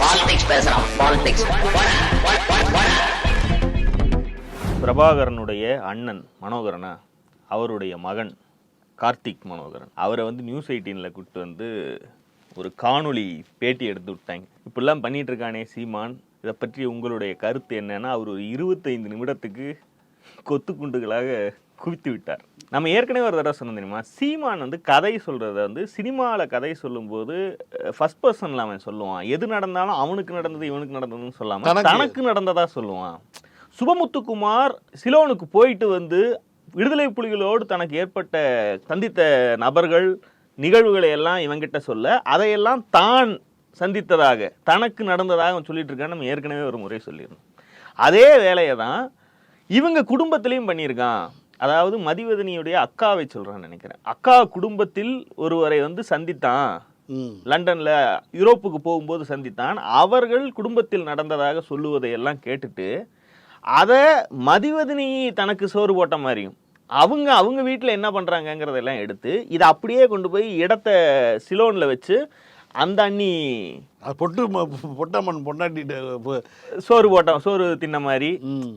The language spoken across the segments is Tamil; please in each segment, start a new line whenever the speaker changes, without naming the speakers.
பாலிடிக்ஸ் பேசுறான் பாலிடிக்ஸ்
பிரபாகரனுடைய அண்ணன் மனோகரனா? அவருடைய மகன் கார்த்திக் மனோகரன். அவரை வந்து நியூஸ் எயிட்டீனில் கூப்பிட்டு வந்து ஒரு காணொளி பேட்டி எடுத்து விட்டாங்க. இப்படிலாம் பண்ணிட்டு இருக்கானே சீமான். இதை பற்றி உங்களுடைய கருத்து என்னன்னா அவர் ஒரு இருபத்தைந்து நிமிடத்துக்கு கொத்து குண்டுகளாக குவித்து விட்டார் நம்ம ஏற்கனவே ஒரு தடவை சொன்னோம் தெரியுமா? சீமான் வந்து கதை சொல்றத வந்து சினிமாவில் கதை சொல்லும்போது ஃபர்ஸ்ட் பர்சன்ல அவன் சொல்லுவான். எது நடந்தாலும் அவனுக்கு நடந்தது இவனுக்கு நடந்ததுன்னு சொல்லாம
தனக்கு.
தனக்கு நடந்ததா சொல்லுவான். சுபமுத்துக்குமார் சிலோனுக்கு போயிட்டு வந்து விடுதலை புலிகளோடு தனக்கு ஏற்பட்ட சந்தித்த நபர்கள் நிகழ்வுகளை எல்லாம் இவங்கிட்ட சொல்ல அதையெல்லாம் தான் சந்தித்ததாக தனக்கு நடந்ததாக அவன் சொல்லிட்டு இருக்கான்னு நம்ம ஏற்கனவே ஒரு முறை சொல்லியிருந்தோம். அதே வேலையை தான் இவங்க குடும்பத்திலையும் பண்ணியிருக்கான். அதாவது மதிவதனியுடைய அக்காவை சொல்றான்னு நினைக்கிறேன். அக்கா குடும்பத்தில் ஒருவரை வந்து சந்தித்தான். லண்டன்ல யூரோப்புக்கு போகும்போது சந்தித்தான். அவர்கள் குடும்பத்தில் நடந்ததாக சொல்லுவதை எல்லாம் கேட்டுட்டு அதை மதிவதனி தனக்கு சோறு போட்ட மாதிரியும் அவங்க அவங்க வீட்டில் என்ன பண்ணுறாங்கங்கிறதெல்லாம் எடுத்து இதை அப்படியே கொண்டு போய் இடத்த சிலோனில் வச்சு அந்த அண்ணி.
பொட்டு பொட்டம்மன் பொண்டாட்டிட்டு
சோறு போட்ட சோறு தின்ன மாதிரி.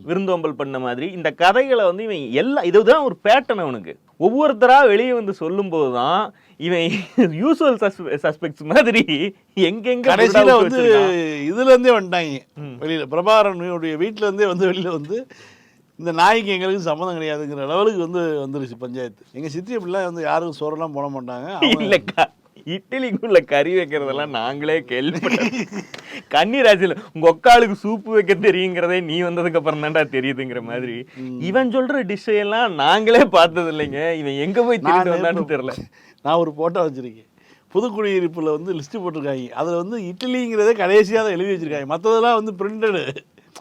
விருந்தோம்பல் பண்ண மாதிரி இந்த கதைகளை வந்து இவன் எல்லாம் இதுதான் ஒரு பேட்டர்ன் அவனுக்கு. ஒவ்வொருத்தரா வெளியே வந்து சொல்லும்போது தான் இவன் யூஸ்வல் சஸ்பெக்ட்ஸ் மாதிரி எங்கெங்க
கடைசியில வந்து
வச்சிருக்கான்.
இதுல இருந்தே வந்துட்டாங்க வெளியில பிரபாகரனுடைய வீட்டுல இருந்தே வந்து வெளியில வந்து இந்த நாய்க்கு எங்களுக்கு சம்மந்தம் கிடையாதுங்கிற லெவலுக்கு வந்து வந்துருச்சு பஞ்சாயத்து. எங்க சித்தி அப்படிலாம் வந்து யாருக்கும் சோறெல்லாம் போட மாட்டாங்க.
இல்லக்கா. இட்லிக்குள்ள கறி வைக்கிறதெல்லாம் நாங்களே கேள்விப்பட்டோம். கன்னிராசியில் உங்க ஒக்காளுக்கு சூப்பு வைக்க தெரியுங்கிறதே நீ வந்ததுக்கு அப்புறம் தான்டா தெரியுதுங்கிற மாதிரி. இவன் சொல்ற டிஷ் எல்லாம் நாங்களே பார்த்தது இல்லைங்க. இவன் எங்க போய் திருட்டு வந்தான்னு தெரியல.
நான் ஒரு போட்டோ வச்சிருக்கேன். புதுக்குடியிருப்புல வந்து லிஸ்ட் போட்டிருக்காங்க. அதுல வந்து இட்லிங்கிறதே கடைசியாக தான் எழுதி வச்சிருக்காங்க. மற்றதெல்லாம் வந்து பிரிண்டடு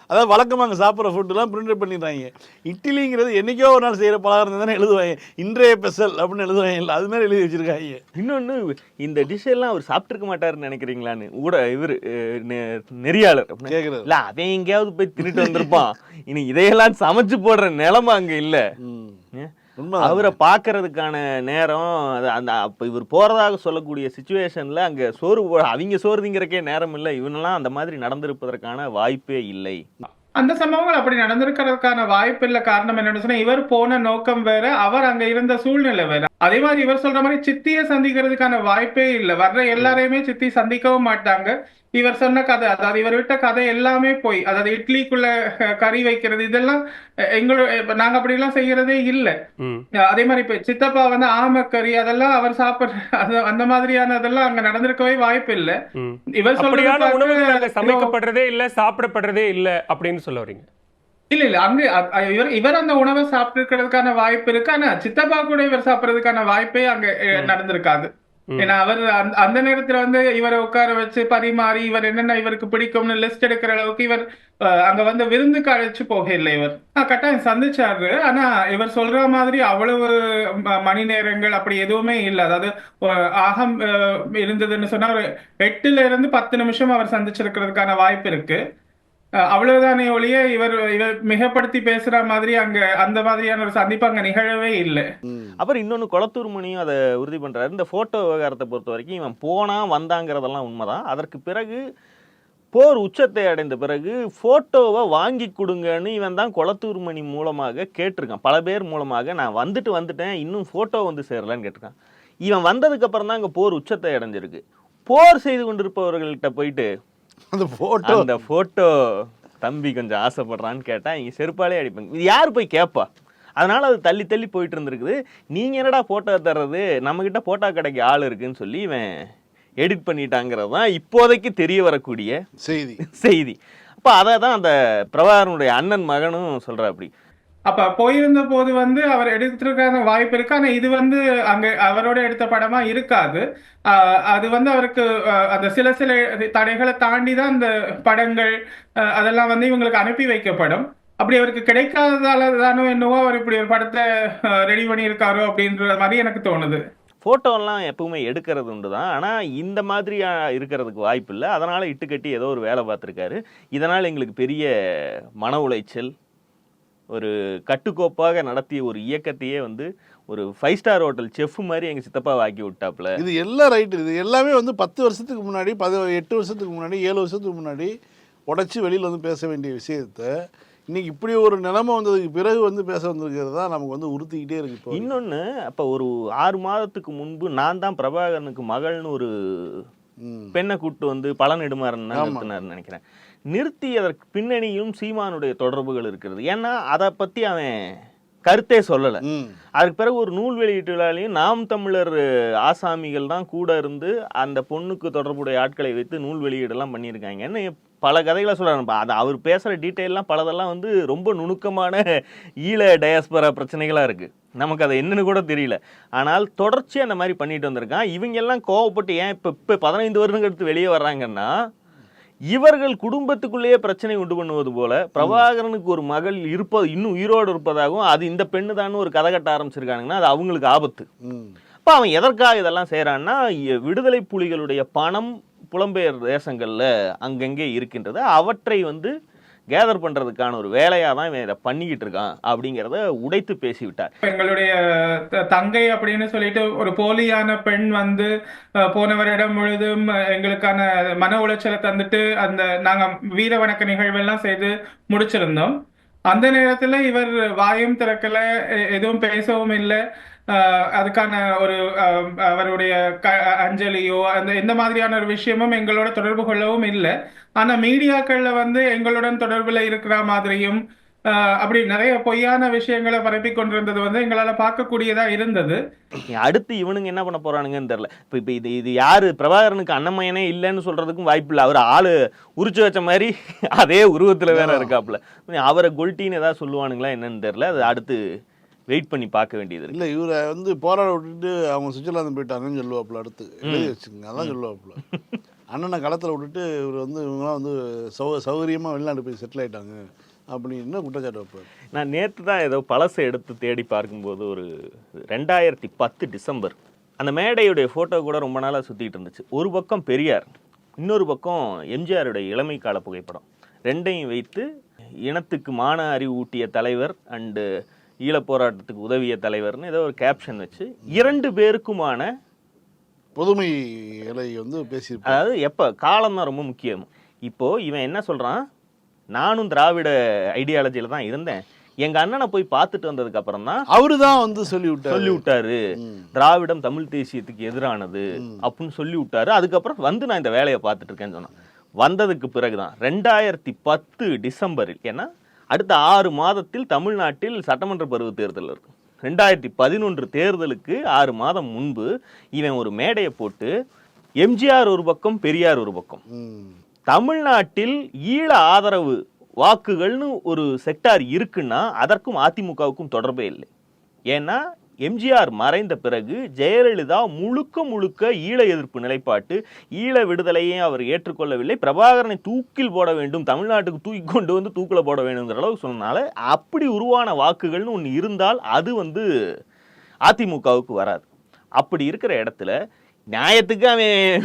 அதாவது வழக்கமாக அங்கே சாப்பிட்ற ஃபுட்டுலாம் பிரிண்டட் பண்ணிடுறாங்க. இட்லிங்கிறது என்னைக்கோ ஒரு நாள் செய்கிற பலகாரம் தானே எழுதுவாங்க. இன்றைய ஸ்பெஷல் அப்படின்னு எழுதுவாங்க. இல்லை அது மாதிரி எழுதி வச்சிருக்காங்க.
இன்னொன்னு இந்த டிஷ் எல்லாம் அவர் சாப்பிட்டிருக்க மாட்டாருன்னு நினைக்கிறீங்களான்னு? ஊட இவர் நெறியாளர். இல்ல அவன் எங்கேயாவது போய் திருட்டு வந்திருப்பான். இனி இதையெல்லாம் சமைச்சு போடுற நிலைமை அங்க இல்ல. அவரை பார்க்கறதுக்கான நேரம் அது அந்த அப்போ இவர் போகிறதாக சொல்லக்கூடிய சுச்சுவேஷனில் அங்கே சோறு போ- அவங்க சோறுதிங்கிறக்கே நேரம் இல்லை. இவனெல்லாம் அந்த மாதிரி நடந்திருப்பதற்கான வாய்ப்பே இல்லை.
அந்த சம்பவங்கள் அப்படி நடந்திருக்கிறதுக்கான வாய்ப்பு இல்ல காரணம் என்னன்னு சொன்னா இவர் போன நோக்கம் வேற அவர் அங்க இருந்த சூழ்நிலை வேற. அதே மாதிரி இவர் சொல்ற மாதிரி சித்திய சந்திக்கிறதுக்கான வாய்ப்பே இல்ல. வர்ற எல்லாரையுமே சித்தி சந்திக்கவும் மாட்டாங்க. இவர் சொன்ன கதை அதாவது இவர் விட்ட கதை எல்லாமே போய் அதாவது இட்லிக்குள்ள கறி வைக்கிறது இதெல்லாம் எங்களோட நாங்க அப்படி எல்லாம் செய்யறதே இல்ல. அதே மாதிரி இப்ப சித்தப்பா வந்து ஆமக்கறி அதெல்லாம் அவர் சாப்பிடுற அந்த மாதிரியான அதெல்லாம் அங்க நடந்திருக்கவே வாய்ப்பு இல்ல. இவர் சொல்றது
சமைக்கப்படுறதே இல்ல சாப்பிடப்படுறதே இல்ல அப்படின்னு சொல்ல வரீங்க?
இல்ல இல்ல அங்க இவர் இவர் அந்த உணவை சாப்பிட்டிருக்கிறதுக்கான வாய்ப்பு இருக்கு. ஆனா சித்தப்பா கூட இவர் சாப்பிடுறதுக்கான வாய்ப்பே அங்க நடந்திருக்காது. ஏன்னா அவர் அந்த- நேரத்துல வந்து இவரை உட்கார வச்சு பரிமாறி இவர் என்னென்ன இவருக்கு பிடிக்கும்னு லிஸ்ட் எடுக்கிற அளவுக்கு இவர் அங்க வந்து விருந்துக்கு அழைச்சு போக இல்லை இவர் கட்டாயம் சந்திச்சாரு. ஆனா இவர் சொல்ற மாதிரி அவ்வளவு மணி நேரங்கள் அப்படி எதுவுமே இல்லை. அதாவது ஆகம் இருந்ததுன்னு சொன்னா ஒரு எட்டுல இருந்து பத்து நிமிஷம் அவர் சந்திச்சிருக்கிறதுக்கான வாய்ப்பு இருக்கு. அவ்வளவுதானே ஒழிய இவர் இவர் மிகப்படுத்தி பேசுற மாதிரி அங்க அந்த மாதிரியான ஒரு சந்திப்பு அங்க நிகழவே இல்லை.
அப்புறம் இன்னொன்று குளத்தூர் மணியும் அதை உறுதி பண்றாரு. இந்த போட்டோ விவகாரத்தை பொறுத்த வரைக்கும் இவன் போனா வந்தாங்கிறதெல்லாம் உண்மைதான். அதற்கு பிறகு போர் உச்சத்தை அடைந்த பிறகு போட்டோவை வாங்கி கொடுங்கன்னு இவன் தான் குளத்தூர் மணி மூலமாக கேட்டிருக்கான். பல பேர் மூலமாக நான் வந்துட்டு வந்துட்டேன் இன்னும் போட்டோ வந்து சேரலான்னு கேட்டிருக்கான். இவன் வந்ததுக்கு அப்புறம் தான் அங்கே போர் உச்சத்தை அடைஞ்சிருக்கு. போர் செய்து கொண்டிருப்பவர்கள்ட்ட போயிட்டு
அந்த போட்டோ
அந்த போட்டோ தம்பி கொஞ்சம் ஆசைப்படுறான்னு கேட்டா இங்க செருப்பாலே அடிப்பாங்க. இது யார் போய் கேட்பா அதனால அது தள்ளி தள்ளி போயிட்டு இருந்திருக்குது. நீங்க என்னடா போட்டோ தர்றது? நம்ம கிட்ட போட்டோ கடைக்கு ஆள் இருக்குன்னு சொல்லி இவன் எடிட் பண்ணிட்டாங்கிறது தான் இப்போதைக்கு தெரிய வரக்கூடிய
செய்தி.
செய்தி. அப்போ அதை தான் அந்த பிரபாகரனுடைய அண்ணன் மகனும் சொல்றா அப்படி.
அப்ப போயிருந்த போது வந்து அவர் எடுத்திருக்கான வாய்ப்பு இருக்கு. ஆனா இது வந்து அங்க அவரோட எடுத்த படமா இருக்காது. அது வந்து அவருக்கு அந்த சில சில தடைகளை தாண்டி தான் அந்த படங்கள் அதெல்லாம் வந்து இவங்களுக்கு அனுப்பி வைக்கப்படும். அப்படி அவருக்கு கிடைக்காததால தானோ என்னவோ அவர் இப்படி ஒரு படத்தை ரெடி பண்ணியிருக்காரோ அப்படின்ற மாதிரி எனக்கு தோணுது.
ஃபோட்டோலாம் எப்பவுமே எடுக்கிறது உண்டு தான் ஆனால் இந்த மாதிரி இருக்கிறதுக்கு வாய்ப்பு இல்லை. அதனால் இட்டுக்கட்டி ஏதோ ஒரு வேலை பார்த்துருக்காரு. இதனால் எங்களுக்கு பெரிய மன உளைச்சல் ஒரு கட்டுக்கோப்பாக நடத்திய ஒரு இயக்கத்தையே வந்து ஒரு ஃபைவ் ஸ்டார் ஹோட்டல் செஃப் மாதிரி எங்க சித்தப்பா ஆக்கி விட்டாப்புல.
இது எல்லாம் ரைட்டு இது எல்லாமே வந்து பத்து வருஷத்துக்கு முன்னாடி பது எட்டு வருஷத்துக்கு முன்னாடி ஏழு வருஷத்துக்கு முன்னாடி உடச்சி வெளியில் வந்து பேச வேண்டிய விஷயத்த இன்னைக்கு இப்படி ஒரு நிலைமை வந்ததுக்கு பிறகு வந்து பேச வந்திருக்கிறது தான் நமக்கு வந்து உறுத்திக்கிட்டே இருக்கு இப்போ.
இன்னொன்னு அப்ப ஒரு ஆறு மாதத்துக்கு முன்பு நான் தான் பிரபாகரனுக்கு மகள்னு ஒரு. பெண்ணை கூட்டு வந்து பல நெடுமாறன் நினைக்கிறேன். நிறுத்தி அதற்கு பின்னணியும் சீமானுடைய தொடர்புகள் இருக்கிறது. ஏன்னா அதை பத்தி அவன் கருத்தே சொல்லலை. அதுக்கு பிறகு ஒரு நூல் வெளியீட்டு விழாலையும் நாம் தமிழர் ஆசாமிகள் தான் கூட இருந்து அந்த பொண்ணுக்கு தொடர்புடைய ஆட்களை வைத்து நூல் வெளியீடெல்லாம் பண்ணியிருக்காங்கன்னு பல கதைகளை சொல்கிறாங்க அது அவர் பேசுகிற டீட்டெயிலாம் பலதெல்லாம் வந்து ரொம்ப நுணுக்கமான ஈழ டயாஸ்பரா பிரச்சனைகளாக இருக்குது நமக்கு அது என்னன்னு கூட தெரியல. ஆனால் தொடர்ச்சி அந்த மாதிரி பண்ணிட்டு வந்திருக்கான். இவங்க எல்லாம் கோவப்பட்டு ஏன் இப்போ இப்போ பதினைந்து வருடங்கள் எடுத்து வெளியே வர்றாங்கன்னா இவர்கள் குடும்பத்துக்குள்ளேயே பிரச்சனை உண்டு பண்ணுவது போல பிரபாகரனுக்கு ஒரு மகள் இருப்பது இன்னும் உயிரோடு இருப்பதாகவும் அது இந்த பெண்ணு தான் ஒரு கதை கட்ட ஆரம்பிச்சிருக்கானுங்கன்னா அது அவங்களுக்கு ஆபத்து.
ம்.
அப்போ அவன் எதற்காக இதெல்லாம் செய்கிறான்னா விடுதலை புலிகளுடைய பணம் புலம்பெயர் தேசங்களில் அங்கங்கே இருக்கின்றது. அவற்றை வந்து கேதர் பண்ணுறதுக்கான ஒரு வேலையாக தான் இவன் இதை பண்ணிக்கிட்டு இருக்கான் அப்படிங்கிறத உடைத்து பேசிவிட்டார்
எங்களுடைய தங்கை அப்படின்னு சொல்லிட்டு ஒரு போலியான பெண் வந்து அஹ், போன வருடம் முழுதும் எங்களுக்கான மன உளைச்சலை தந்துட்டு அந்த நாங்க வீர வணக்க நிகழ்வெல்லாம் செய்து முடிச்சிருந்தோம். அந்த நேரத்துல இவர் வாயும் திறக்கல எதுவும் பேசவும் இல்லை. அஹ், அதுக்கான ஒரு அஹ், அவருடைய க அஞ்சலியோ அந்த எந்த மாதிரியான ஒரு விஷயமும் எங்களோட தொடர்பு கொள்ளவும் இல்லை. ஆனா மீடியாக்கள்ல வந்து எங்களுடன் தொடர்புல இருக்கிற மாதிரியும் அப்படி நிறைய பொய்யான விஷயங்களை பரப்பி கொண்டிருந்தது வந்து எங்களால பார்க்கக்கூடியதா இருந்தது.
அடுத்து இவனுங்க என்ன பண்ண போறானுங்கன்னு தெரியல. இப்போ இப்போ இது இது யாரு? பிரபாகரனுக்கு அன்னமயனே இல்லைன்னு சொல்றதுக்கும் வாய்ப்பு இல்லை. அவர் ஆளு உரிச்சு வச்ச மாதிரி அதே உருவத்துல வேற இருக்காப்புல. அவரை கொல்ட்டின்னு ஏதாவது சொல்லுவானுங்களா என்னன்னு தெரியல. அது அடுத்து வெயிட் பண்ணி பார்க்க வேண்டியது இருக்கு.
இல்லை இவரை வந்து போராட விட்டுட்டு அவங்க சுவிட்சர்லாந்து போயிட்டாங்கன்னு சொல்லுவாப்புல அடுத்து. எழுதி அதான் சொல்லுவாப்புல. அண்ணனை களத்தில் விட்டுட்டு இவர் வந்து இவங்களாம் வந்து சௌ சௌகரியமாக வெளிநாட்டு போய் செட்டில் ஆயிட்டாங்க. அப்படின்னு குற்றச்சாட்டு வைப்பார்
நான் நேற்று தான் ஏதோ பழசை எடுத்து தேடி பார்க்கும்போது ஒரு ரெண்டாயிரத்தி பத்து டிசம்பர் அந்த மேடையுடைய ஃபோட்டோ கூட ரொம்ப நாளாக சுற்றிக்கிட்டு இருந்துச்சு. ஒரு பக்கம் பெரியார் இன்னொரு பக்கம் எம்ஜிஆருடைய இளமை கால புகைப்படம். ரெண்டையும் வைத்து இனத்துக்கு மான அறிவு ஊட்டிய தலைவர் அண்டு ஈழப் போராட்டத்துக்கு உதவிய தலைவர்னு ஏதோ ஒரு கேப்ஷன் வச்சு இரண்டு பேருக்குமான
பொதுமை இலை வந்து பேசியிருப்பார்.
அதாவது எப்போ? காலம் தான் ரொம்ப முக்கியம். இப்போ இவன் என்ன சொல்றான்? நானும் திராவிட ஐடியாலஜியில தான் இருந்தேன். எங்க அண்ணனை போய் பார்த்துட்டு வந்ததுக்கு அப்புறம் தான்
அவரு தான் வந்து சொல்லி விட்டார்
சொல்லி விட்டாரு. திராவிடம் தமிழ் தேசியத்துக்கு எதிரானது அப்படின்னு சொல்லி விட்டாரு அதுக்கப்புறம் வந்து நான் இந்த வேலையை பார்த்துட்டு இருக்கேன்னு சொன்னான். வந்ததுக்கு பிறகுதான். ரெண்டாயிரத்தி பத்து டிசம்பரில் ஏன்னா அடுத்த ஆறு மாதத்தில் தமிழ்நாட்டில் சட்டமன்ற பருவ தேர்தல் இருக்கு ரெண்டாயிரத்தி பதினொன்று தேர்தலுக்கு ஆறு மாதம் முன்பு இவன் ஒரு மேடையை போட்டு எம்ஜிஆர் ஒரு பக்கம் பெரியார் ஒரு பக்கம். தமிழ்நாட்டில் ஈழ ஆதரவு வாக்குகள்னு ஒரு செக்டார் இருக்குன்னா அதற்கும் அதிமுகவுக்கும் தொடர்பே இல்லை ஏன்னா எம்ஜிஆர் மறைந்த பிறகு ஜெயலலிதா முழுக்க முழுக்க ஈழ எதிர்ப்பு நிலைப்பாட்டு ஈழ விடுதலையை அவர் ஏற்றுக்கொள்ளவில்லை. பிரபாகரனை தூக்கில் போட வேண்டும் தமிழ்நாட்டுக்கு தூக்கி கொண்டு வந்து தூக்கில் போட வேண்டுங்கிற அளவுக்கு சொன்னனால அப்படி உருவான வாக்குகள்னு ஒன்று இருந்தால் அது வந்து அதிமுகவுக்கு வராது. அப்படி இருக்கிற இடத்துல நியாயத்துக்கு அவன்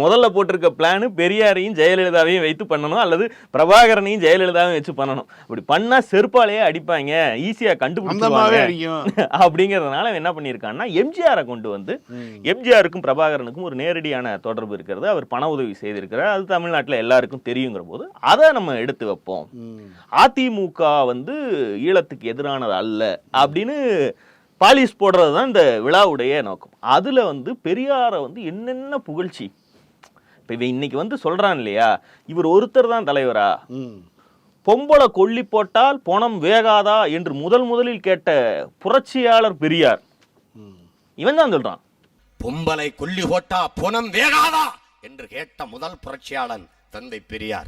முதல்ல போட்டிருக்க பிளானு பெரியாரையும் ஜெயலலிதாவையும் வைத்து பண்ணணும் அல்லது பிரபாகரனையும் ஜெயலலிதாவையும் வச்சு பண்ணணும். அப்படி பண்ணா செருப்பாலேயே அடிப்பாங்க. ஈஸியா
அந்த
கண்டுபிடிச்சிருவாங்க. அப்படிங்கிறதுனால அவன் என்ன பண்ணியிருக்கான்னா எம்ஜிஆரை கொண்டு வந்து எம்ஜிஆருக்கும் பிரபாகரனுக்கும் ஒரு நேரடியான தொடர்பு இருக்கிறது. அவர் பண உதவி செய்திருக்கிறார். அது தமிழ்நாட்டில் எல்லாருக்கும் தெரியுங்கிற போது அதை நம்ம எடுத்து வைப்போம். அதிமுக வந்து ஈழத்துக்கு எதிரானது அல்ல அப்படின்னு பாலிஷ் போடுறது தான் இந்த விழாவுடைய நோக்கம். அதுல வந்து பெரியாரை வந்து என்னென்ன புகழ்ச்சி? இப்போ இவன் இன்னைக்கு வந்து சொல்றான் இல்லையா? இவர் ஒருத்தர் தான் தலைவரா?
ம்.
பொம்பளை கொல்லி போட்டால் பொணம் வேகாதா? என்று முதல் முதலில் கேட்ட புரட்சியாளர் பெரியார்.
ம்.
இவன் தான் சொல்றான்.
பொம்பலை கொல்லி போட்டா புனம் வேகாதா? என்று கேட்ட முதல் புரட்சியாளன் தந்தை பெரியார்.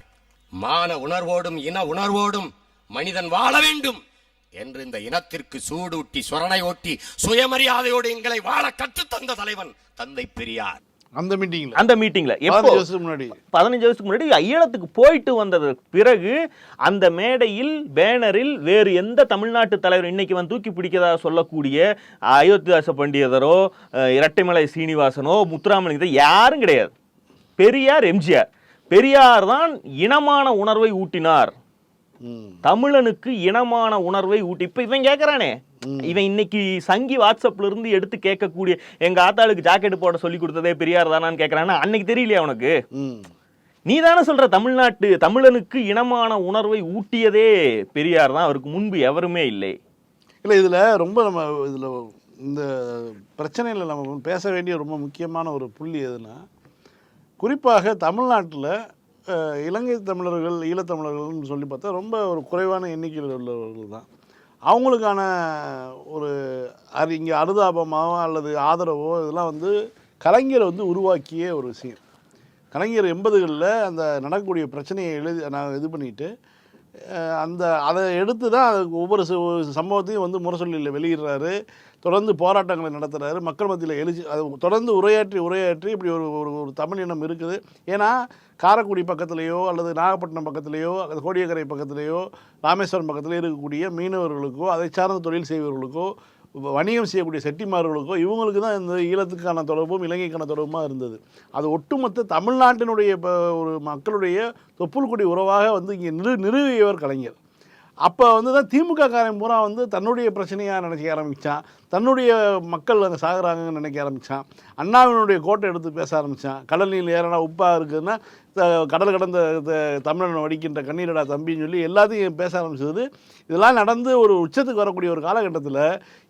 மான உணர்வோடும் இன உணர்வோடும் மனிதன் வாழ வேண்டும். என்று இந்த இனத்திற்கு சூடூட்டி சொரணை ஓட்டி சுயமரியாதையோடு எங்களை வாழ கற்றுத் தந்த தலைவன் தந்தை பெரியார்.
அந்த மீட்டிங்ல
அந்த மீட்டிங்ல எப்போ?
முன்னாடி.
பதினஞ்சு வருஷத்துக்கு முன்னாடி ஈழத்துக்கு போயிட்டு வந்ததற்கு பிறகு அந்த மேடையில் பேனரில் வேறு எந்த தமிழ்நாட்டு தலைவர் இன்னைக்கு வந்து தூக்கி பிடிக்கதா சொல்லக்கூடிய அயோத்திதாச பண்டிதரோ இரட்டைமலை சீனிவாசனோ முத்துராமலிங்க யாரும் கிடையாது. பெரியார் எம்ஜிஆர். பெரியார் தான் இனமான உணர்வை ஊட்டினார். தமிழனுக்கு இனமான உணர்வை ஊட்டி. இப்ப இவன் கேக்குறானே. இவன் இன்னைக்கு சங்கி வாட்ஸ்அப்ல இருந்து எடுத்து கேட்கக்கூடிய எங்க ஆத்தாளுக்கு ஜாக்கெட் போட சொல்லி கொடுத்ததே பெரியார் தானான்னு கேக்குறானா அன்னைக்கு தெரியலையா உனக்கு? நீ தானே சொல்ற தமிழ்நாட்டு தமிழனுக்கு இனமான உணர்வை ஊட்டியதே பெரியார் தான். அவருக்கு முன்பு எவருமே இல்லை.
இல்லை இதில் ரொம்ப நம்ம இதில் இந்த பிரச்சனையில் நம்ம பேச வேண்டிய ரொம்ப முக்கியமான ஒரு புள்ளி எதுனா குறிப்பாக தமிழ்நாட்டில் இலங்கை தமிழர்கள் ஈழத்தமிழர்கள்னு சொல்லி பார்த்தா ரொம்ப ஒரு குறைவான எண்ணிக்கையில் உள்ளவர்கள் தான். அவங்களுக்கான ஒரு அது இங்கே அனுதாபமாவோ அல்லது ஆதரவோ இதெல்லாம் வந்து கலைஞரை வந்து உருவாக்கிய ஒரு விஷயம். கலைஞர் எண்பதுகளில் அந்த நடக்கக்கூடிய பிரச்சனையை எழுதி நான் இது பண்ணிட்டு அந்த அதை எடுத்து தான் அதுக்கு ஒவ்வொரு சம்பவத்தையும் வந்து முரசொல்லியில் வெளியிடுறாரு. தொடர்ந்து போராட்டங்களை நடத்துகிறாரு மக்கள் மத்தியில் எழுச்சி அது தொடர்ந்து உரையாற்றி உரையாற்றி இப்படி ஒரு ஒரு ஒரு தமிழ் இனம் இருக்குது. ஏன்னா காரைக்குடி பக்கத்துலேயோ அல்லது நாகப்பட்டினம் பக்கத்துலேயோ அல்லது கோடியக்கரை பக்கத்துலேயோ ராமேஸ்வரம் பக்கத்துலேயோ இருக்கக்கூடிய மீனவர்களுக்கோ அதை சார்ந்த தொழில் செய்பவர்களுக்கோ வணிகம் செய்யக்கூடிய செட்டிமார்களுக்கோ இவங்களுக்கு தான் இந்த ஈழத்துக்கான தொடர்பும் இலங்கைக்கான தொடர்புமாக இருந்தது. அது ஒட்டுமொத்த தமிழ்நாட்டினுடைய இப்போ ஒரு மக்களுடைய தொப்புள் கொடி உறவாக வந்து இங்கே நிறு நிறுவியவர் கலைஞர். அப்போ வந்து தான் திமுக காரன் பூரா வந்து தன்னுடைய பிரச்சனையாக நினைக்க ஆரம்பித்தான் தன்னுடைய மக்கள் அங்கே சாகுறாங்கன்னு நினைக்க ஆரம்பித்தான் அண்ணாவினுடைய கோட்டை எடுத்து பேச ஆரம்பித்தான் கடல் நீர் ஏறனா உப்பாக இருக்குதுன்னா கடல் கடந்த தமிழன் வடிக்கின்ற கண்ணீரடா தம்பின்னு சொல்லி எல்லாத்தையும் பேச ஆரம்பிச்சது. இதெல்லாம் நடந்து ஒரு உச்சத்துக்கு வரக்கூடிய ஒரு காலகட்டத்தில்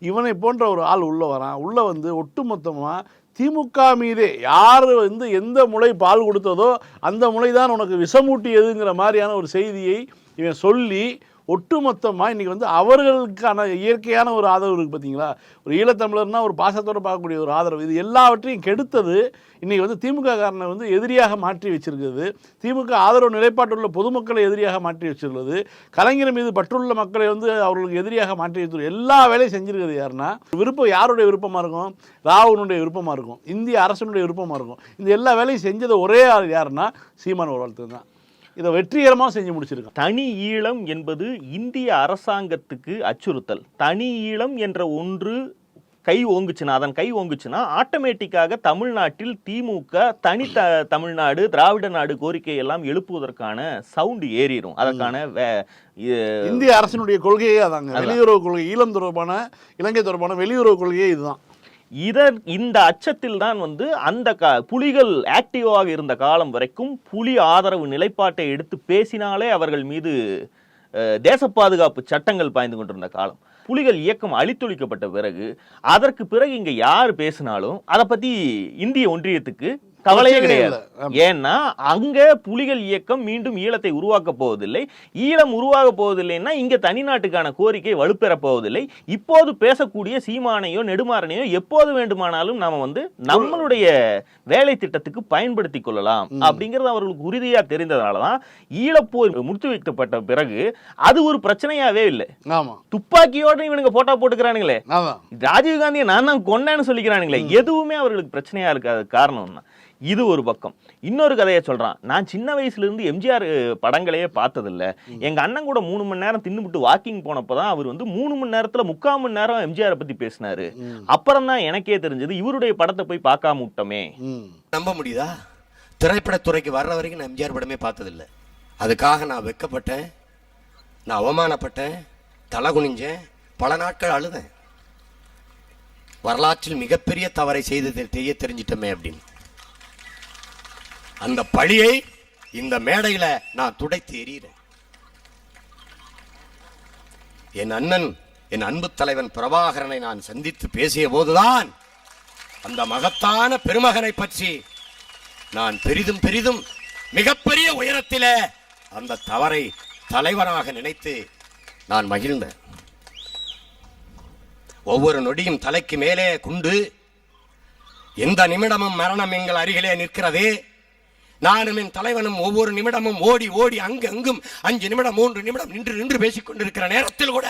இவனை போன்ற ஒரு ஆள் உள்ளே வரான். உள்ளே வந்து ஒட்டுமொத்தமாக திமுக மீதே யார் வந்து எந்த முளை பால் கொடுத்ததோ அந்த முளை தான் உனக்கு விஷமூட்டியதுங்கிற மாதிரியான ஒரு செய்தியை இவன் சொல்லி ஒட்டுமொத்தமாக இன்றைக்கி வந்து அவர்களுக்கான இயற்கையான ஒரு ஆதரவு இருக்குது பார்த்தீங்களா? ஒரு ஈழத்தமிழர்னால் ஒரு பாசத்தோடு பார்க்கக்கூடிய ஒரு ஆதரவு. இது எல்லாவற்றையும் கெடுத்தது இன்றைக்கி வந்து திமுக காரனை வந்து எதிரியாக மாற்றி வச்சிருக்குது திமுக ஆதரவு நிலைப்பாட்டுள்ள பொதுமக்களை எதிரியாக மாற்றி வச்சிருக்கிறது. கலைஞர் மீது பற்றுள்ள மக்களை வந்து அவர்களுக்கு எதிரியாக மாற்றி வச்சிருக்கு எல்லா வேலையும் செஞ்சுருக்கிறது யாருன்னா விருப்பம் யாருடைய விருப்பமாக இருக்கும்? ராவனுடைய விருப்பமாக இருக்கும். இந்திய அரசனுடைய விருப்பமாக இருக்கும். இந்த எல்லா வேலையும் செஞ்சது ஒரே ஆள் யாருன்னா சீமான் ஒரு வாழ்த்து தான் இதை வெற்றிகரமாக செஞ்சு முடிச்சிருக்கான்.
தனி ஈழம் என்பது இந்திய அரசாங்கத்துக்கு அச்சுறுத்தல். தனி ஈழம் என்ற ஒன்று கை ஓங்குச்சுன்னா அதன் கை ஓங்குச்சுன்னா ஆட்டோமேட்டிக்காக தமிழ்நாட்டில் திமுக தனி த தமிழ்நாடு திராவிட நாடு கோரிக்கை எல்லாம் எழுப்புவதற்கான சவுண்டு ஏறிடும் அதற்கான வே-
இந்திய அரசினுடைய கொள்கையே அதாங்க. வெளியுறவு கொள்கை ஈழம் தொடர்பான இலங்கை தொடர்பான வெளியுறவு கொள்கையே இதுதான்.
இதர் இந்த அச்சத்தில் தான் வந்து அந்த கா புலிகள் ஆக்டிவாக இருந்த காலம் வரைக்கும் புலி ஆதரவு நிலைப்பாட்டை எடுத்து பேசினாலே அவர்கள் மீது தேச பாதுகாப்பு சட்டங்கள் பாய்ந்து கொண்டிருந்த காலம். புலிகள் இயக்கம் அழித்தொழிக்கப்பட்ட பிறகு அதற்கு பிறகு இங்கே யார் பேசினாலும் அதை பத்தி இந்திய ஒன்றியத்துக்கு கவலையே கிடையாது. ஏன்னா அங்க புலிகள் இயக்கம் மீண்டும் ஈழத்தை உருவாக்க போவதில்லை. ஈழம் உருவாக போவதில்லைன்னா இங்க தனிநாட்டுக்கான கோரிக்கை வலுப்பெற போவதில்லை. இப்போது பேசக்கூடிய சீமானையோ நெடுமாறனையோ எப்போது வேண்டுமானாலும் நாம வந்து நம்மளுடைய வேலை திட்டத்துக்கு பயன்படுத்தி கொள்ளலாம் அப்படிங்கிறது அவர்களுக்கு உறுதியா தெரிந்ததுனால தான் ஈழப்போர் முடித்து வைக்கப்பட்ட பிறகு அது ஒரு பிரச்சனையாவே இல்லை. துப்பாக்கியோட இவனுங்க போட்டோ போட்டுக்கிறானுங்களே.
அதான்
ராஜீவ் காந்தியை நான் தான் கொன்னேன்னு சொல்லிக்கிறானுங்களே. எதுவுமே அவர்களுக்கு பிரச்சனையா இருக்காது காரணம்னா இது ஒரு பக்கம். இன்னொரு கதையை சொல்றான். நான் சின்ன வயசுல இருந்து எம்ஜிஆர் படங்களையே பார்த்ததில்ல. எங்க அண்ணன் கூட மூணு மணி நேரம் தின்னுபிட்டு வாக்கிங் போனப்பதான் அவர் வந்து மூணு மணி நேரத்துல முக்கால் மணி நேரம் எம்ஜிஆரை பத்தி பேசினாரு. அப்புறம் தான் எனக்கே தெரிஞ்சது இவருடைய படத்தை போய் பார்க்காம விட்டோமே.
நம்ப முடியுதா? திரைப்படத்துறைக்கு வர்ற வரைக்கும் நான் எம்ஜிஆர் படமே பார்த்ததில்லை. அதுக்காக நான் வெட்கப்பட்டேன் நான் அவமானப்பட்டேன் தலை குனிஞ்சேன் பல நாட்கள் அழுதேன். வரலாற்றில் மிகப்பெரிய தவறை செய்து தெ- செய்ய தெரிஞ்சிட்டோமே அப்படின்னு. அந்த பழியை இந்த மேடையில நான் துடைத்து எறிகிறேன். என் அண்ணன் என் அன்பு தலைவன் பிரபாகரனை நான் சந்தித்து பேசிய போதுதான் அந்த மகத்தான பெருமகனை பற்றி நான் பெரிதும் பெரிதும் மிகப்பெரிய உயரத்தில அந்த தவறை தலைவனாக நினைத்து நான் மகிழ்ந்தேன். ஒவ்வொரு நொடியும் தலைக்கு மேலே குண்டு எந்த நிமிடமும் மரணம் எங்கள் அருகிலே நிற்கிறதே நானும் என் தலைவனும் ஒவ்வொரு நிமிடமும் ஓடி ஓடி அங்கு அங்கும் அஞ்சு நிமிடம் மூன்று நிமிடம் நின்று நின்று பேசிக் கொண்டிருக்கிற நேரத்தில் கூட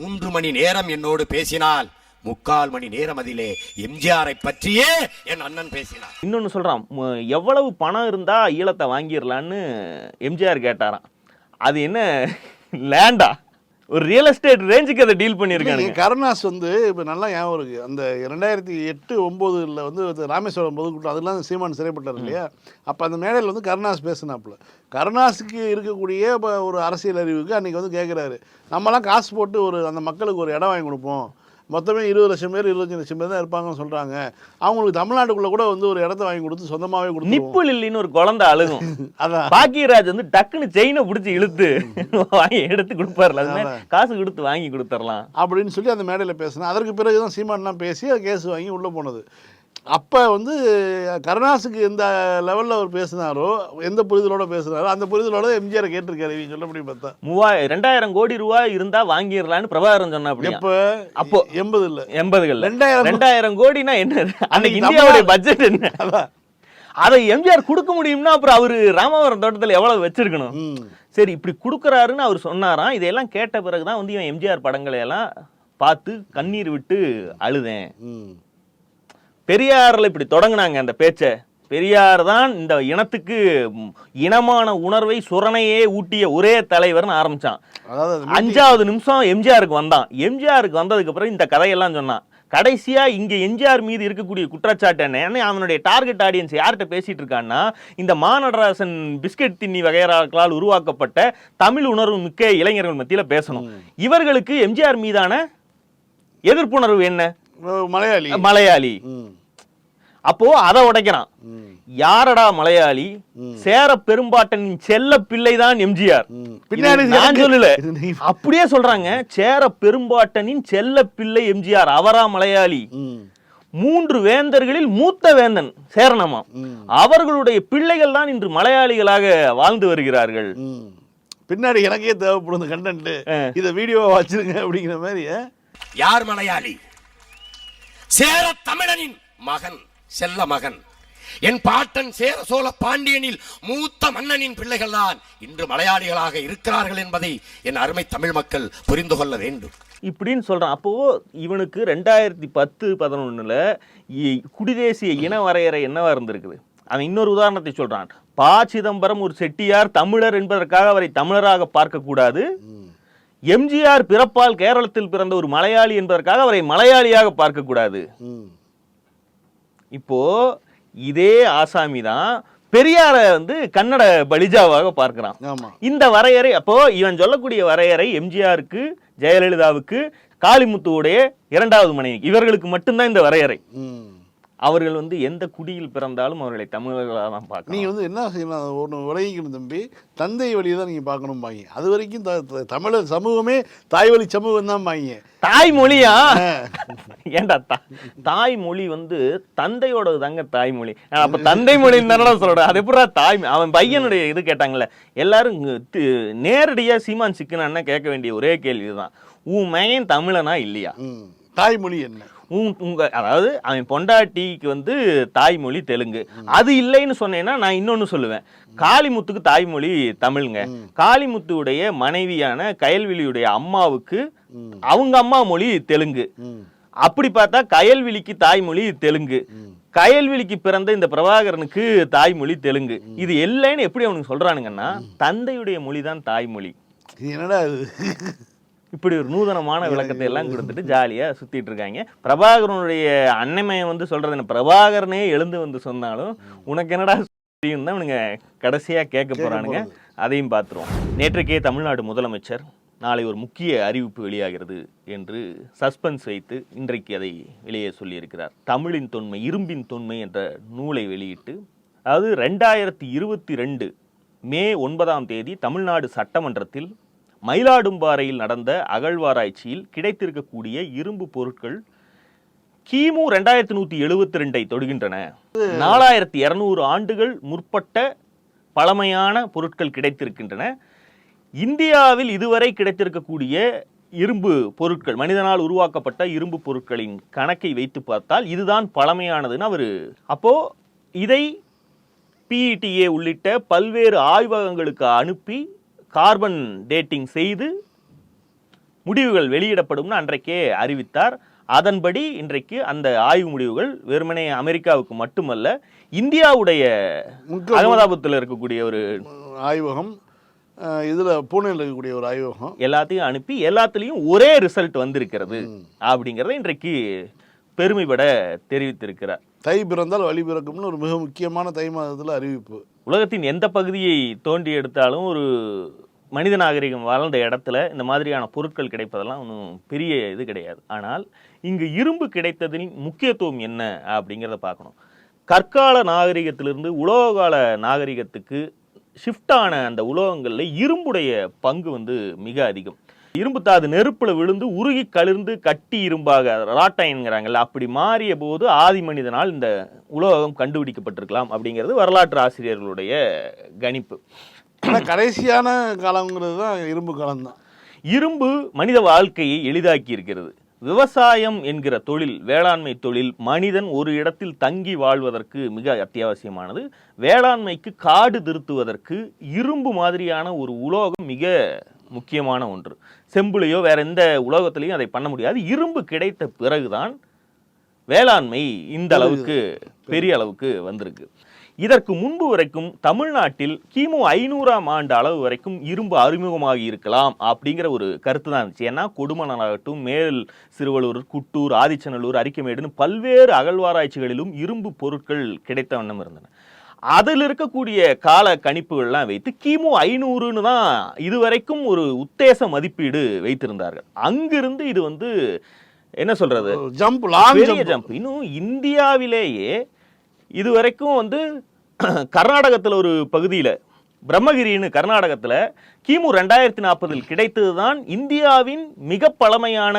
மூன்று மணி நேரம் என்னோடு பேசினால் முக்கால் மணி நேரம் அதிலே எம்ஜிஆரை பற்றியே என் அண்ணன் பேசினார்.
இன்னொன்று சொல்கிறான் எவ்வளவு பணம் இருந்தால் ஈழத்தை வாங்கிடலான்னு எம்ஜிஆர் கேட்டாராம். அது என்ன லேண்டா? ஒரு ரியல் எஸ்டேட் ரேஞ்சுக்கு அதை டீல் பண்ணியிருக்காங்க
கருணாஸ் வந்து இப்போ நல்லா ஞாபகம் இருக்குது அந்த ரெண்டாயிரத்தி எட்டு ஒம்போதுல வந்து அது ராமேஸ்வரம் பொதுக்கூட்டம் அதெல்லாம் சீமான் சிறைப்பட்டார் இல்லையா? அப்போ அந்த மேடையில் வந்து கருணாஸ் பேசினாப்புல. கருணாஸுக்கு இருக்கக்கூடிய இப்போ ஒரு அரசியல் அறிவுக்கு அன்றைக்கி வந்து கேட்குறாரு நம்மலாம் காசு போட்டு ஒரு அந்த மக்களுக்கு ஒரு இடம் வாங்கி கொடுப்போம். மொத்தமே இருபது லட்சம் பேர் இருபத்தஞ்சு லட்சம் பேர் தான் இருப்பாங்கன்னு சொல்கிறாங்க அவங்களுக்கு தமிழ்நாட்டுக்குள்ளே கூட வந்து ஒரு இடத்த வாங்கி கொடுத்து சொந்தமாகவே கொடுத்துருவோம்.
நிப்பு லில்லின்னு ஒரு குழந்தை அழுகும்.
அதான்.
பாக்கியராஜ் வந்து டக்குன்னு செயினை பிடிச்சி இழுத்து வாங்கி எடுத்து கொடுப்பாருல. காசு கொடுத்து வாங்கி கொடுத்துடலாம்.
அப்படின்னு சொல்லி அந்த மேடையில் பேசினேன் அதற்கு பிறகு தான் சீமான்லாம் பேசி கேஸ் வாங்கி உள்ளே போனது. அப்போ வந்து கருணாஸுக்கு எந்த லெவலில் அவர் பேசினாரோ எந்த புரிதலோட பேசினாரோ அந்த புரிதலோட எம்ஜிஆர் கேட்டிருக்காரு இவங்க சொல்லப்படி பார்த்தா.
மூவாயிரம் ரெண்டாயிரம் கோடி ரூபாய் இருந்தா வாங்கிடலான்னு பிரபாகரன் சொன்னா அப்படியா?
எப்போ?
அப்போ.
எண்பது இல்லை.
எண்பதுகள்ல.
ரெண்டாயிரம்.
ரெண்டாயிரம் கோடினா என்ன? அன்னைக்கு இந்தியாவுடைய பட்ஜெட் என்ன? அதை எம்ஜிஆர் கொடுக்க முடியும்னா அப்புறம் அவரு ராமவரம் தோட்டத்துல எவ்வளவு வச்சிருக்கணும்? சரி இப்படி கொடுக்குறாருன்னு அவர் சொன்னாராம். இதையெல்லாம் கேட்ட பிறகுதான் வந்து இவன் எம்ஜிஆர் படங்களை எல்லாம் பார்த்து கண்ணீர் விட்டு அழுதேன். பெரியார்ல இப்படி தொடங்குனாங்க அந்த பேச்சை. பெரியார் தான் இந்த இனத்துக்கு இனமான உணர்வை சுரணையே ஊட்டிய ஒரே தலைவர்னு
meeting-
அஞ்சாவது நிமிஷம் எம்ஜிஆருக்கு வந்தான். எம்ஜிஆருக்கு வந்ததுக்கு அப்புறம் இந்த கதையெல்லாம் சொன்னான். கடைசியா இங்க எம்ஜிஆர் மீது இருக்கக்கூடிய குற்றச்சாட்டு என்ன? அவனுடைய டார்கெட் ஆடியன்ஸ் யார்கிட்ட பேசிட்டு இருக்கான்னா இந்த மாநடராசன் பிஸ்கட் தின்னி வகையறாக்களால் உருவாக்கப்பட்ட தமிழ் உணர்வு மிக்க இளைஞர்கள் மத்தியில பேசணும். இவர்களுக்கு எம்ஜிஆர் மீதான எதிர்ப்புணர்வு என்ன?
மலையாளி.
மலையாளி. அப்போ அதை உடைக்கிறான். யாரடா மலையாளி? சேர பெரும்பாட்டனின் செல்ல பிள்ளைதான் எம்ஜிஆர்.
பின்னாடி
நான் சொல்லல. அப்படியே சொல்றாங்க சேர பெரும்பாட்டனின் செல்ல பிள்ளை எம்ஜிஆர். அவரா மலையாளி? மூன்று வேந்தர்களில் மூத்த வேந்தன் சேரணமாம்
ம்.
அவர்களுடைய பிள்ளைகள் தான் இன்று மலையாளிகளாக வாழ்ந்து வருகிறார்கள்.
பின்னாடி எனக்கே தேவைப்படும் இந்த கண்டென்ட் இதை வீடியோவா வச்சிருங்க அப்படிங்கிற மாதிரி?
யார் மலையாளி? சேர தமிழனின் மகன் செல்ல மகன். என் பாட்டன் சேர சோழ பாண்டியனில் மூத்த மன்னனின் பிள்ளைகள்தான் இன்று மலையாளிகளாக இருக்கிறார்கள் என்பதை என் அருமை தமிழ் மக்கள் புரிந்து கொள்ள வேண்டும்.
இப்படின்னு சொல்றான். அப்போ இவனுக்கு ரெண்டாயிரத்தி பத்து பதினொன்னுல இ- குடிதேசிய இன வரையறை என்னவா இருந்திருக்குது? அவன் இன்னொரு உதாரணத்தை சொல்றான். ப சிதம்பரம் ஒரு செட்டியார் தமிழர் என்பதற்காக அவரை தமிழராக பார்க்க கூடாது எம்ஜிஆர் பிறப்பால் கேரளத்தில் பிறந்த ஒரு மலையாளி என்பதற்காக அவரை மலையாளியாக பார்க்க கூடாது இப்போ இதே ஆசாமி தான் பெரியாரை வந்து கன்னட பலிஜாவாக பார்க்கிறான். இந்த வரையறை அப்போ இவன் சொல்லக்கூடிய வரையறை எம்ஜிஆருக்கு ஜெயலலிதாவுக்கு காளிமுத்துவுடைய இரண்டாவது மனைவி இவர்களுக்கு மட்டும்தான் இந்த வரையறை. அவர்கள் வந்து எந்த குடியில் பிறந்தாலும் அவர்களை தமிழர்களாக தான் பார்க்கணும்.
நீங்கள் வந்து என்ன செய்யணும்? ஒன்று விளங்கிக்கணும் தம்பி. தந்தை வழியை தான் நீங்கள் பார்க்கணும் பாங்க அது வரைக்கும் த- தமிழர் சமூகமே தாய் வழி சமூகம் தான் பாங்க.
தாய்மொழியா? ஏன்டா தா- தாய்மொழி வந்து தந்தையோட தாங்க தாய்மொழி. அப்ப தந்தை மொழின்னு தானடா சொல்றேன் அது எப்படா தாய் அவன் பையனுடைய இது கேட்டாங்கல்ல. எல்லாரும் இங்க தி- நேரடியா சீமான் சிக்கனா கேட்க வேண்டிய ஒரே கேள்விதான். உன் மகன் தமிழனா இல்லையா?
தாய்மொழி என்ன?
உங்க அதாவது அவன் பொண்டாட்டிக்கு வந்து தாய்மொழி தெலுங்கு. அது இல்லைன்னு சொன்னேன்னா நான் இன்னொன்னு சொல்லுவேன். காளிமுத்துக்கு தாய்மொழி தமிழ்ங்க. காளிமுத்துவுடைய மனைவியான கயல்விழியுடைய அம்மாவுக்கு அவங்க அம்மா மொழி தெலுங்கு. அப்படி பார்த்தா கயல்விழிக்கு தாய்மொழி தெலுங்கு. கயல்விழிக்கு பிறந்த இந்த பிரபாகரனுக்கு தாய்மொழி தெலுங்கு. இது இல்லைன்னு எப்படி அவனுக்கு சொல்றானுங்கன்னா தந்தையுடைய மொழி தான் தாய்மொழி
என்னடா
இப்படி ஒரு நூதனமான விளக்கத்தை எல்லாம் கொடுத்துட்டு ஜாலியா சுத்திட்டு இருக்காங்க. பிரபாகரனுடைய அண்ணமையை வந்து சொல்றது என்ன? பிரபாகரனே எழுந்து வந்து சொன்னாலும் உனக்கு என்னடா தெரியும் தான் இவனுங்க கடைசியா கேட்க போறானுங்க. அதையும் பார்த்துருவோம். நேற்றைக்கே தமிழ்நாடு முதலமைச்சர் நாளை ஒரு முக்கிய அறிவிப்பு வெளியாகிறது என்று சஸ்பென்ஸ் வைத்து இன்றைக்கு அதை வெளியே சொல்லியிருக்கிறார். தமிழின் தொன்மை இரும்பின் தொன்மை என்ற நூலை வெளியிட்டு அதாவது ரெண்டாயிரத்தி இருபத்தி ரெண்டு மே ஒன்பதாம் தேதி தமிழ்நாடு சட்டமன்றத்தில் மயிலாடும்பாறையில் நடந்த அகழ்வாராய்ச்சியில் கிடைத்திருக்கக்கூடிய இரும்பு பொருட்கள் கிமு ரெண்டாயிரத்தி நூத்தி எழுபத்தி ரெண்டை தொடுகின்றன. நாலாயிரத்தி இருநூறு ஆண்டுகள் முற்பட்ட பழமையான பொருட்கள் கிடைத்திருக்கின்றன. இந்தியாவில் இதுவரை கிடைத்திருக்கக்கூடிய இரும்பு பொருட்கள் மனிதனால் உருவாக்கப்பட்ட இரும்பு பொருட்களின் கணக்கை வைத்து பார்த்தால் இதுதான் பழமையானதுன்னு அவர். அப்போ இதை பிஇடிஏ உள்ளிட்ட பல்வேறு ஆய்வகங்களுக்கு அனுப்பி கார்பன் டேட்டிங் செய்து முடிவுகள் வெளியிடப்படும்னு அன்றைக்கே அறிவித்தார். அதன்படி இன்றைக்கு அந்த ஆய்வு முடிவுகள் வெறுமனே அமெரிக்காவுக்கு மட்டுமல்ல இந்தியாவுடைய அகமதாபாத்தில் இருக்கக்கூடிய ஒரு
ஆய்வகம் இதில் பூனேல இருக்கக்கூடிய ஒரு ஆய்வகம்.
எல்லாத்தையும் அனுப்பி எல்லாத்துலேயும் ஒரே ரிசல்ட் வந்திருக்கிறது அப்படிங்கிறத இன்றைக்கு பெருமைப்பட தெரிவித்திருக்கிறார்.
தை பிறந்தால் வழி பிறக்கும்னு ஒரு மிக முக்கியமான தை மாதத்தில் அறிவிப்பு.
உலகத்தின் எந்த பகுதியை தோண்டி எடுத்தாலும் ஒரு மனித நாகரிகம் வாழ்ந்த இடத்துல இந்த மாதிரியான பொருட்கள் கிடைப்பதெல்லாம் ஒன்றும் பெரிய இது கிடையாது. ஆனால் இங்கு இரும்பு கிடைத்ததின் முக்கியத்துவம் என்ன அப்படிங்கிறத பார்க்கணும். கற்கால நாகரிகத்திலிருந்து உலோககால நாகரிகத்துக்கு ஷிஃப்டான அந்த உலோகங்களில் இரும்புடைய பங்கு வந்து மிக அதிகம். இரும்பு தாது நெருப்புல விழுந்து உருகி கலிர்ந்து கட்டி இரும்பாக ராட்டைன்கிறாங்கல்ல அப்படி மாறிய போது ஆதி மனிதனால் இந்த உலோகம் கண்டுபிடிக்கப்பட்டிருக்கலாம் அப்படிங்கிறது வரலாற்று ஆசிரியர்களுடைய கணிப்பு.
ஆனால் கடைசியான காலங்கிறது தான் இரும்பு காலம் தான்.
இரும்பு மனித வாழ்க்கையை எளிதாக்கி இருக்கிறது. விவசாயம் என்கிற தொழில் வேளாண்மை தொழில் மனிதன் ஒரு இடத்தில் தங்கி வாழ்வதற்கு மிக அத்தியாவசியமானது. வேளாண்மைக்கு காடு திருத்துவதற்கு இரும்பு மாதிரியான ஒரு உலோகம் மிக முக்கியமான ஒன்று. செம்புலையோ வேற எந்த உலோகத்திலையும் அதை பண்ண முடியாது. இரும்பு கிடைத்த பிறகுதான் வேளாண்மை இந்த அளவுக்கு பெரிய அளவுக்கு வந்திருக்கு. இதற்கு முன்பு வரைக்கும் தமிழ்நாட்டில் கிமு ஐநூறாம் ஆண்டு அளவு வரைக்கும் இரும்பு அறிமுகமாகி இருக்கலாம் அப்படிங்கிற ஒரு கருத்து தான் இருந்துச்சு. ஏன்னா கொடுமணலாகட்டும் மேல் சிறுவலூர் குட்டூர் ஆதிச்சநல்லூர் அரிக்கமேடுன்னு பல்வேறு அகழ்வாராய்ச்சிகளிலும் இரும்பு பொருட்கள் கிடைத்த வண்ணம் இருந்தன. அதில் இருக்கக்கூடிய கால கணிப்புகள்லாம் வைத்து கிமு ஐநூறுன்னு தான் இதுவரைக்கும் ஒரு உத்தேச மதிப்பீடு வைத்திருந்தார்கள். அங்கிருந்து இது வந்து என்ன சொல்றது?
ஜம்ப் லாங் ஜம்ப்
இன்னும் இந்தியாவிலேயே இதுவரைக்கும் வந்து கர்நாடகத்தில் ஒரு பகுதியில் பிரம்மகிரின்னு கர்நாடகத்தில் கிமு ரெண்டாயிரத்தி நாற்பதில் கிடைத்தது தான் இந்தியாவின் மிக பழமையான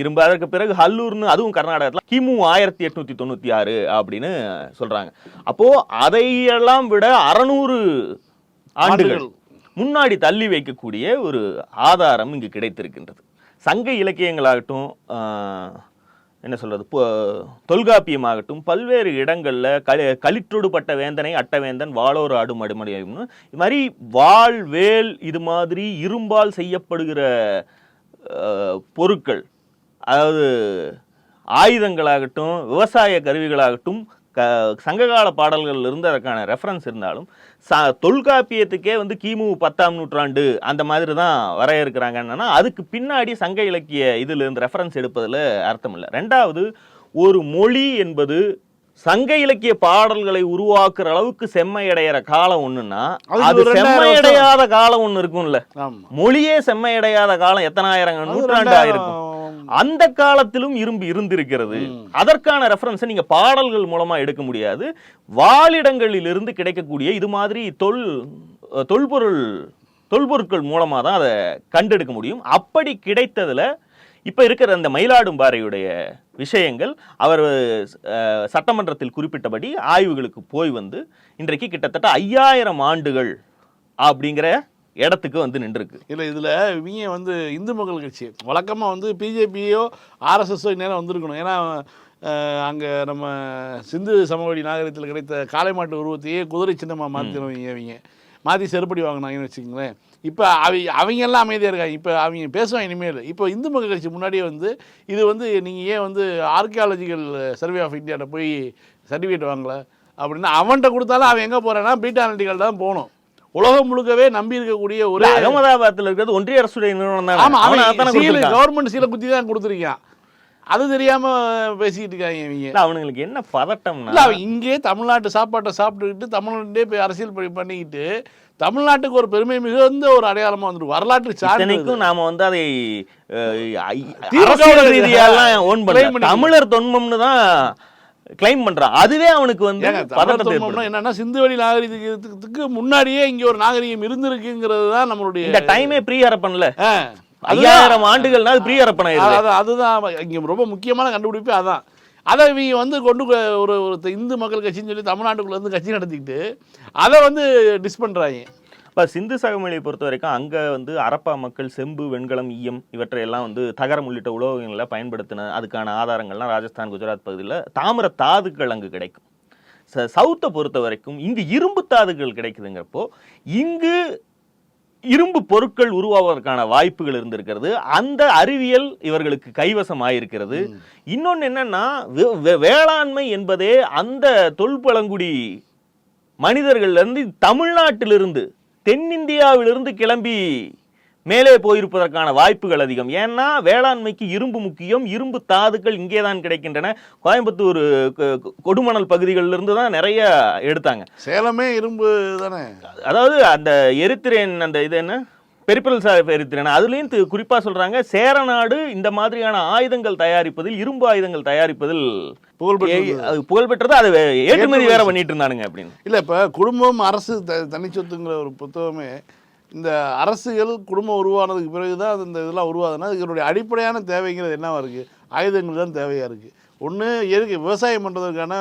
இரும்பு. அதற்கு பிறகு ஹல்லூர்னு அதுவும் கர்நாடகத்தில் கிமு ஆயிரத்தி எட்நூத்தி தொண்ணூற்றி ஆறு அப்படின்னு சொல்றாங்க. அப்போ அதையெல்லாம் விட அறநூறு ஆண்டுகள். முன்னாடி தள்ளி வைக்கக்கூடிய ஒரு ஆதாரம் இங்கு கிடைத்திருக்கின்றது. சங்க இலக்கியங்களாகட்டும் என்ன சொல்கிறது தொல்காப்பியமாகட்டும் பல்வேறு இடங்களில் களி களிற்றொடுபட்ட வேந்தனை அட்டவேந்தன் வாளோர் ஆடும் அடுமடியும்னு இது மாதிரி வாள் வேல் இது மாதிரி இரும்பால் செய்யப்படுகிற பொருட்கள் அதாவது ஆயுதங்களாகட்டும் விவசாய கருவிகளாகட்டும் க சங்ககால பாடல்கள் இருந்து அதற்கான ரெஃபரன்ஸ் இருந்தாலும் ச தொல்காப்பியத்துக்கே வந்து கிமு பத்தாம் நூற்றாண்டு அந்த மாதிரி தான் வரையறுக்கிறாங்கன்னா அதுக்கு பின்னாடி சங்க இலக்கிய இதுல இருந்து ரெஃபரன்ஸ் எடுப்பதில் அர்த்தம் இல்லை. ரெண்டாவது ஒரு மொழி என்பது சங்க இலக்கிய பாடல்களை உருவாக்குற அளவுக்கு செம்மையடைகிற காலம் ஒண்ணுன்னா அது செம்மையடையாத காலம் ஒண்ணு இருக்கும்ல. மொழியே செம்மையடையாத காலம் எத்தனாயிரம் நூற்றாண்டு ஆயிருக்கும் அந்த காலத்திலும் இரும்பு இருந்திருக்கிறது. அதற்கான ரெஃபரன்ஸை நீங்க பாடல்கள் மூலமா எடுக்க முடியாது. வாழிடங்களிலிருந்து கிடைக்கக்கூடிய இது மாதிரி தொல் தொல்பொருள் தொல்பொருட்கள் மூலமா தான் அதை கண்டெடுக்க முடியும். அப்படி கிடைத்ததுல இப்ப இருக்கிற அந்த மயிலாடும்பாறையுடைய விஷயங்கள் அவர் சட்டமன்றத்தில் குறிப்பிட்டபடி ஆய்வுகளுக்கு போய் வந்து இன்றைக்கு கிட்டத்தட்ட ஐயாயிரம் ஆண்டுகள் அப்படிங்கிற இடத்துக்கு வந்து நின்றுருக்கு.
இல்லை இதில் இவங்க வந்து இந்து மக்கள் கட்சி. வழக்கமாக வந்து பிஜேபியோ ஆர்எஸ்எஸ்ஸோ நேரம் வந்திருக்கணும். ஏன்னா அங்கே நம்ம சிந்து சமவெளி நாகரிகத்தில் கிடைத்த காளை மாட்டு உருவத்தையே குதிரை சின்னமாக மாற்றினவங்க அவங்க மாற்றி செருப்படி வாங்கினாங்கன்னு வச்சுக்கோங்களேன். இப்போ அவி அவங்க எல்லாம் அமைதியாக இருக்காங்க. இப்போ அவங்க பேசுவாங்க இனிமேல். இப்போ இந்து மக்கள் கட்சி முன்னாடியே வந்து இது வந்து நீங்கள் ஏன் வந்து ஆர்கியாலஜிக்கல் சர்வே ஆஃப் இந்தியாவில் போய் சர்டிஃபிகேட் வாங்கல? அப்படின்னா அவன்கிட்ட கொடுத்தாலும் அவன் எங்கே போகிறான்னா பீட்டா அனலிட்டிக்கல் தான் போகணும். உலகம் முழுக்கவே நம்பி இருக்கக்கூடிய ஒரே
அகமதாபாத்ல இருக்கிறது ஒன்றிய அரசுடைய நிறுவனம் தானே.
ஆமா
அவன்
அவன்
அதானே
சீல். கவர்மெண்ட் சீலை குத்தி தான் கொடுத்துருக்கான் அது தெரியாம பேசிக்கிட்டு இருக்காங்க இவங்க
அவனுங்களுக்கு என்ன பதட்டம்னா
இல்ல அவன் இங்கே தமிழ்நாட்டு சாப்பாட்டை சாப்பிட்டுக்கிட்டு தமிழ்நாட்டிலே போய் அரசியல் பணி பண்ணிக்கிட்டு தமிழ்நாட்டுக்கு ஒரு பெருமை மிகுந்த ஒரு அடையாளமா வந்துருக்கு வரலாற்று சான்று
இத்தனைக்கும் நாம வந்து அதை அரசியல் ஓன்
பண்ணிக்கல.
தமிழர் தொன்மம்னு தான் கிளைம் பண்றான். அதுவே அவனுக்கு வந்து.
என்னன்னா சிந்துவெளி நாகரிகத்துக்கு முன்னாடியே இங்க ஒரு நாகரிகம் இருந்திருக்குங்கிறது தான் நம்மளுடைய
இந்த டைமே ப்ரீ அரப்பன்ல
ஆ,
ஐயாயிரம் ஆண்டுகள்னா அது ப்ரீ
அது- அதுதான். இங்க ரொம்ப முக்கியமான கண்டுபிடிப்பே அதான். அதை இவங்க வந்து கொண்டு ஒரு ஒரு இந்து மக்கள் கட்சின்னு சொல்லி தமிழ்நாட்டுக்குள்ள இருந்து கட்சி நடத்திக்கிட்டு அதை வந்து டிஸ் பண்றாங்க.
இப்ப சிந்து சகமொழியை பொறுத்த வரைக்கும் அங்க வந்து அரப்பா மக்கள் செம்பு வெண்கலம் ஈயம் இவற்றை எல்லாம் வந்து தகரம் உள்ளிட்ட உலோகங்களை பயன்படுத்தின அதுக்கான ஆதாரங்கள்லாம் ராஜஸ்தான் குஜராத் பகுதியில் தாமிர தாதுக்கள் அங்கு கிடைக்கும். ச- சவுத்தை பொறுத்த வரைக்கும் இங்கு இரும்பு தாதுக்கள் கிடைக்குதுங்கிறப்போ இங்கு இரும்பு பொருட்கள் உருவாவதற்கான வாய்ப்புகள் இருந்திருக்கிறது. அந்த அறிவியல் இவர்களுக்கு கைவசம் ஆயிருக்கிறது. இன்னொன்னு என்னன்னா வேளாண்மை என்பதே அந்த தொல்பழங்குடி மனிதர்கள்ல இருந்து தமிழ்நாட்டிலிருந்து தென்னிந்தியாவிலிருந்து கிளம்பி மேலே போயிருப்பதற்கான வாய்ப்புகள் அதிகம். ஏன்னா வேளாண்மைக்கு இரும்பு முக்கியம் இரும்பு தாதுக்கள் இங்கே தான் கிடைக்கின்றன. கோயம்புத்தூர் கொடுமணல் பகுதிகளில் இருந்து தான் நிறைய எடுத்தாங்க.
சேலமே இரும்பு தானே?
அதாவது அந்த எரித்திரேன் அந்த இது என்ன? பெரிப்பரல் சார் எரித்திரேன் அதுலேயும் தி- குறிப்பா சொல்றாங்க சேரநாடு இந்த மாதிரியான ஆயுதங்கள் தயாரிப்பதில் இரும்பு ஆயுதங்கள் தயாரிப்பதில்
புகழ் பெற்றது.
ஏ- அது புகழ் பெற்றது அது வே- ஏற்றுமதி வேற. பண்ணிட்டு இருந்தானுங்க அப்படின்னு
இல்லை இப்போ குடும்பம் அரசு த தனிச்சொத்துங்கிற ஒரு புத்தகமே இந்த அரசுகள் குடும்பம் உருவானதுக்கு பிறகு தான் இந்த இதெல்லாம் உருவாதுன்னா இதனுடைய அடிப்படையான தேவைங்கிறது என்னவா இருக்குது ஆயுதங்கள் தான் தேவையாக இருக்குது ஒன்று எதுக்கு விவசாயம் பண்ணுறதுக்கான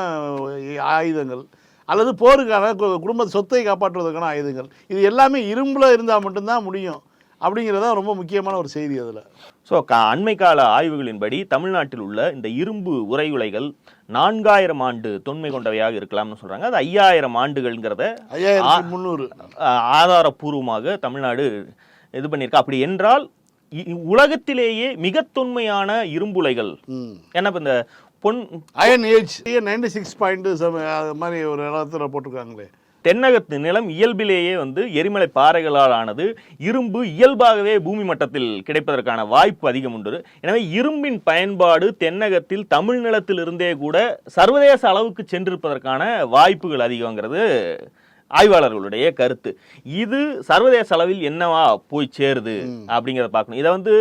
ஆயுதங்கள் அல்லது போருக்கான குடும்ப சொத்தை காப்பாற்றுவதற்கான ஆயுதங்கள் இது எல்லாமே இரும்பில் இருந்தால் மட்டும்தான் முடியும் அப்படிங்கிறது ரொம்ப முக்கியமான ஒரு செய்தி அதில்.
ஸோ அண்மை கால ஆய்வுகளின்படி தமிழ்நாட்டில் உள்ள இந்த இரும்பு உரையுலைகள் நான்காயிரம் ஆண்டு தொன்மை கொண்டவையாக இருக்கலாம்னு சொல்றாங்க. அது ஐயாயிரம் ஆண்டுகள்ங்கிறத
முந்நூறு.
ஆ- ஆதாரப்பூர்வமாக தமிழ்நாடு இது பண்ணியிருக்கு. அப்படி என்றால் உலகத்திலேயே மிக தொன்மையான இரும்புலைகள். ஏன்னா இப்ப இந்த பொன்
iron age ninety six point மாதிரி ஒரு இடத்துல போட்டிருக்காங்களே.
தென்னகத்து நிலம் இயல்பிலேயே வந்து எரிமலை பாறைகளால் ஆனது இரும்பு இயல்பாகவே பூமி மட்டத்தில் கிடைப்பதற்கான வாய்ப்பு அதிகம் உண்டு. எனவே இரும்பின் பயன்பாடு தென்னகத்தில் தமிழ் நிலத்திலிருந்தே கூட சர்வதேச அளவுக்கு சென்றிருப்பதற்கான வாய்ப்புகள் அதிகங்கிறது ஆய்வாளர்களுடைய கருத்து. இது சர்வதேச அளவில் என்னவா போய் சேருது அப்படிங்கிறத பார்க்கணும். இதை வந்து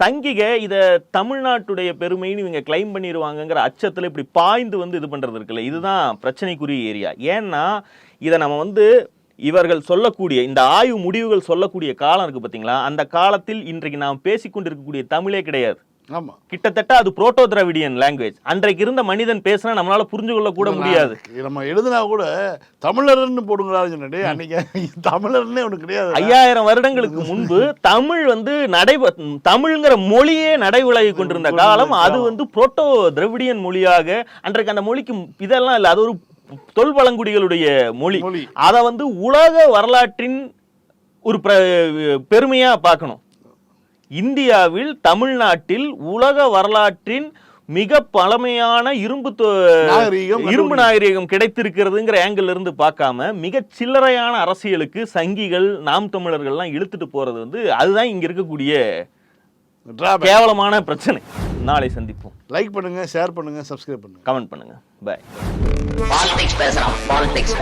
சங்கிக இதை தமிழ்நாட்டுடைய பெருமைன்னு இவங்க கிளைம் பண்ணிடுவாங்கங்கிற அச்சத்தில் இப்படி பாய்ந்து வந்து இது பண்ணுறது இருக்குல்ல இதுதான் பிரச்சனைக்குரிய ஏரியா ஏன்னா இதை நம்ம வந்து இவர்கள் சொல்லக்கூடிய இந்த ஆய்வு முடிவுகள் சொல்லக்கூடிய காலம் இருக்கு பார்த்தீங்களா அந்த காலத்தில் இன்றைக்கு நாம் பேசிக்கொண்டிருக்கக்கூடிய தமிழே கிடையாது.
ஆமாம்
கிட்டத்தட்ட அது புரோட்டோ திராவிடியன் லாங்குவேஜ் அன்றைக்கு இருந்த மனிதன் பேசினா நம்மளால புரிஞ்சு கொள்ள கூட முடியாது.
நம்ம எழுதுனா கூட தமிழர்னு போடுங்களான்னு அன்னைக்கு தமிழர்னே ஒன்று கிடையாது
ஐயாயிரம் வருடங்களுக்கு முன்பு தமிழ் வந்து நடை தமிழ்ங்கிற மொழியே நடைவிலகி கொண்டிருந்த காலம் அது வந்து புரோட்டோ திராவிடியன் மொழியாக அன்றைக்கு அந்த மொழிக்கு இதெல்லாம் இல்லை அது ஒரு தொல் பழங்குடிகளுடைய மொழி. அதை வந்து உலக வரலாற்றின் ஒரு பிர- பெருமையா பார்க்கணும். இந்தியாவில் தமிழ்நாட்டில் உலக வரலாற்றின் மிக பழமையான இரும்பு இரும்பு நாகரீகம் கிடைத்திருக்கிறதுங்கிற ஆங்கிள் இருந்து பார்க்காம மிக சில்லறையான அரசியலுக்கு சங்கிகள் நாம் தமிழர்கள்லாம் இழுத்துட்டு போறது வந்து அதுதான் இங்க இருக்கக்கூடிய கேவலமான பிரச்சனை. நாளை சந்திப்போம்.
லைக் பண்ணுங்க ஷேர் பண்ணுங்க சப்ஸ்கிரைப் பண்ணுங்க.
கமெண்ட் பண்ணுங்க. பாய்
பாலிடிக்ஸ் பேசுறான் பாலிடிக்ஸ்